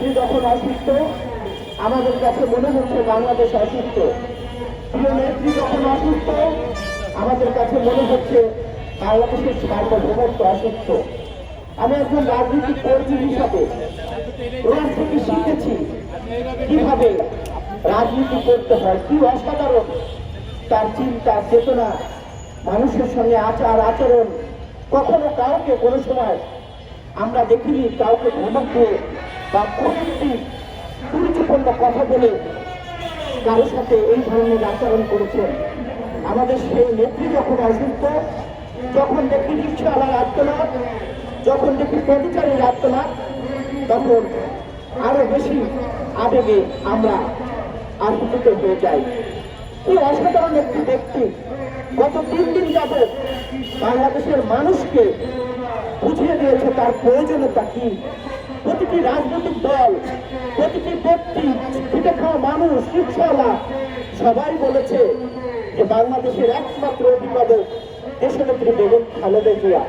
নেত্রী যখন অসুস্থ, আমাদের কাছে মনে হচ্ছে বাংলাদেশ অসুস্থ। প্রিয় নেত্রী যখন অসুস্থ, আমাদের কাছে মনে হচ্ছে বাংলাদেশের সার্বভৌমত্ব অসুস্থ। আমি একজন রাজনীতিক কর্মী হিসাবে ওনার থেকে শিখেছি কীভাবে রাজনীতি করতে হয়, কি অসাধারণ তার চিন্তা, চেতনা, মানুষের সঙ্গে আচার, আচরণ। কখনো কাউকে কোনো সময় আমরা দেখিনি, কাউকে ধমক দিয়ে বা কটূক্তি কুরুচিপূর্ণ কথা বলে কারোর সাথে এই ধরনের আচরণ করেছেন আমাদের সেই নেত্রী যখন অসুস্থ, যখন দেখি রিক্সাওয়ালার আত্মনাথ, যখন দেখি পথচারীর আত্মনাথ, তখন আরও বেশি আবেগে আমরা আকুত হয়ে যাই। এই অসাধারণ একটি ব্যক্তি গত তিন দিন যাবৎ বাংলাদেশের মানুষকে বুঝিয়ে দিয়েছে তার প্রয়োজনীয়তা কি। প্রতিটি রাজনৈতিক দল, প্রতিটি ব্যক্তি খেটে খাওয়া মানুষ, রিক্সাওয়ালা, সবাই বলেছে যে বাংলাদেশের একমাত্র অভিভাবক দেশনেত্রী বেগম খালেদা জিয়া।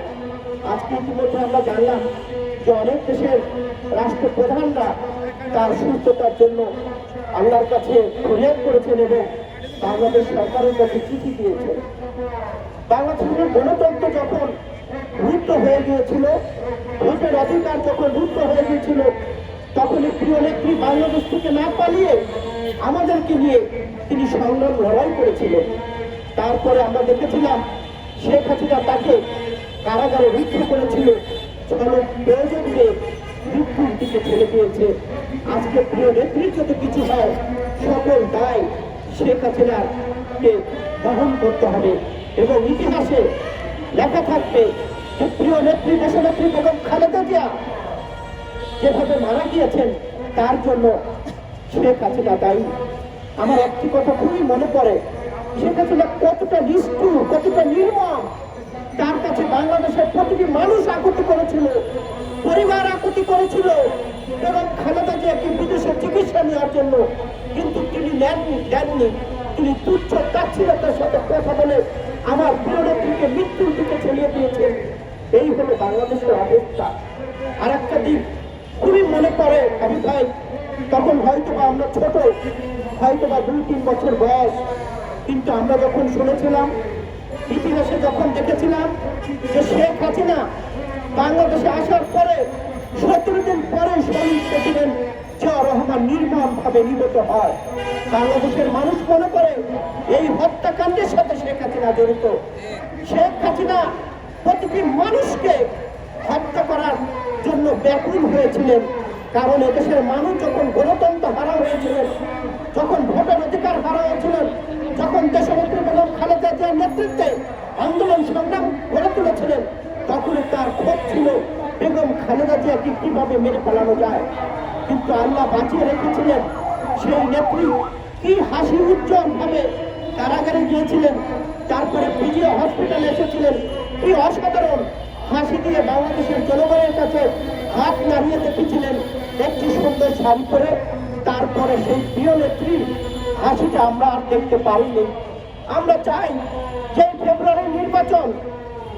আজকে ইতিমধ্যে আমরা জানলাম যে অনেক দেশের রাষ্ট্রপ্রধানরা তার সুস্থতার জন্য আল্লাহর কাছে ফরিয়াদ করেছেন এবং বাংলাদেশ সরকারের কাছে চিঠি দিয়েছেন। বাংলাদেশের গণতন্ত্র যখন রুদ্ধ হয়ে গিয়েছিল। ভোটের অধিকার যখন রুদ্ধ হয়ে গিয়েছিল তখন প্রিয় নেত্রী বাংলাদেশ থেকে না পালিয়ে আমাদেরকে নিয়ে তিনি সংগ্রাম লড়াই করেছিলেন। তারপরে আমরা দেখেছিলাম শেখ হাসিনা তাকে কারাগারে রুদ্ধ করেছিল। দিকে ঠেলে দিয়েছে। আজকে প্রিয় নেত্রীর যদি কিছু হয়, সকল দায় শেখ হাসিনাকে বহন করতে হবে। এবং ইতিহাসে লেখা থাকবে প্রিয় নেত্রী, দেশনেত্রী বেগম খালেদা জিয়া যেভাবে মারা গিয়েছেন, তার জন্য শেখ হাসিনা দায়ী। আমার একটি কথা খুবই মনে পড়ে, শেখ হাসিনা কতটা নিষ্ঠুর, কতটা নির্মম। তার কাছে বাংলাদেশের প্রতিটি মানুষ আকুতি করেছিল, পরিবার আকুতি করেছিল এবং খালেদা জিয়াকে বিদেশে চিকিৎসা নেওয়ার জন্য। কিন্তু তিনি নেননি, দেননি। তিনি তুচ্ছ তাচ্ছিলতার সাথে কথা বলে আমার প্রিয় নেত্রীকে মৃত্যুর দিকে চলিয়ে দিয়েছে। এই হলো বাংলাদেশের অবস্থা। আর একটা দিক, খুবই মনে পড়ে আমি ভাই তখন হয়তো বা আমরা ছোট হয়তো বা দুই, তিন বছর বয়স। কিন্তু আমরা যখন শুনেছিলাম, ইতিহাসে যখন দেখেছিলাম যে শেখ হাসিনা বাংলাদেশে আসার পরে সতেরো দিন পরে শহীদ প্রেসিডেন্ট জিয়া রহমান নির্মম ভাবে নিহত হয়। বাংলাদেশের মানুষ মনে করে এই হত্যাকাণ্ডের সাথে শেখ হাসিনা জড়িত। শেখ হাসিনা প্রতিটি মানুষকে হত্যা করার জন্য ব্যাকুল হয়েছিলেন। কারণ এদেশের মানুষ যখন গণতন্ত্র হারা হয়েছিলেন, যখন ভোটের অধিকার হারা হয়েছিলেন যখন দেশনেত্রী বেগম খালেদা জিয়ার নেতৃত্বে আন্দোলন সংগ্রাম গড়ে তুলেছিলেন তখন তার ক্ষোভ ছিল বেগম খালেদা জিয়াকে কীভাবে মেরে ফেলানো যায়। কিন্তু আল্লাহ বাঁচিয়ে রেখেছিলেন সেই নেত্রী। কি হাসি উজ্জ্বল ভাবে কারাগারে গিয়েছিলেন। তারপরে বিজয় হসপিটালে এসেছিলেন। কি অসাধারণ হাসি দিয়ে বাংলাদেশের জনগণের কাছে হাত নাড়িয়ে দেখেছিলেন একটি সুন্দর শাড়ি পরে তারপরে সেই প্রিয় নেত্রী, হাসিটা আমরা আর দেখতে পারিনি আমরা চাই যে ফেব্রুয়ারির নির্বাচন,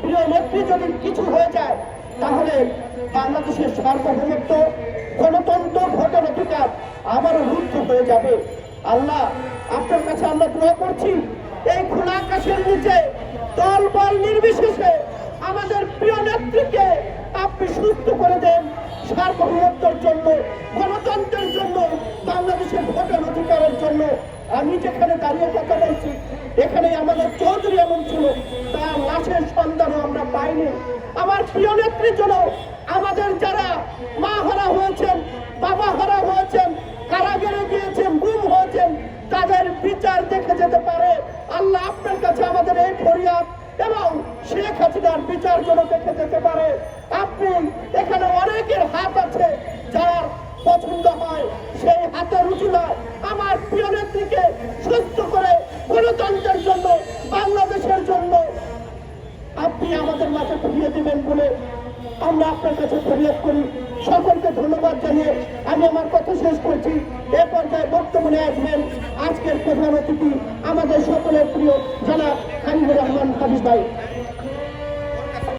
প্রিয় নেত্রী যদি কিছু হয়ে যায়, তাহলে বাংলাদেশের সার্বভৌমত্ব গণতন্ত্র ভোটের অধিকার আবারও রুদ্ধ হয়ে যাবে। আল্লাহ, আপনার কাছে আমরা দোয়া করছি, এই খোলা আকাশের নিচে দল বল নির্বিশেষে আমাদের প্রিয় নেত্রীকে আপনি সুস্থ করে দেন, সার্বভৌমত্বের জন্য, গণতন্ত্রের জন্য, বাংলাদেশের ভোটের অধিকারের জন্য। আমি যেখানে দাঁড়িয়ে কথা বলছি এখানে আমাদের চৌধুরী এমন ছিল। আমরা প্রিয় নেত্রীর জন্য আমাদের যারা মা হারা হয়েছেন, বাবা হারা হয়েছেন, কারাগারে গিয়েছেন, গুম হয়েছেন, তাদের বিচার দেখে যেতে পারে। আল্লাহ আপনার কাছে আমাদের এই ফরিয়াদ এবং শেখ হাসিনার বিচার যেন দেখে যেতে পারে। আপনি এখানে অনেকের হাত আছে যার পছন্দ হয়, সেই হাতের উচিলায় আমার প্রিয় নেত্রীকে সুস্থ করে গণতন্ত্রের জন্য বাংলাদেশের জন্য আপনি আমাদের মাঝে ফিরিয়ে দিবেন বলে আমরা আপনার কাছে ফরিয়াদ করি। সকলকে ধন্যবাদ জানিয়ে আমি আমার কথা শেষ করছি। এ পর্যায়ে বর্তমানে আসবেন আজকের প্রধান অতিথি আমাদের সকলের প্রিয় জনাব হামিদুর রহমান হাবিব ভাই।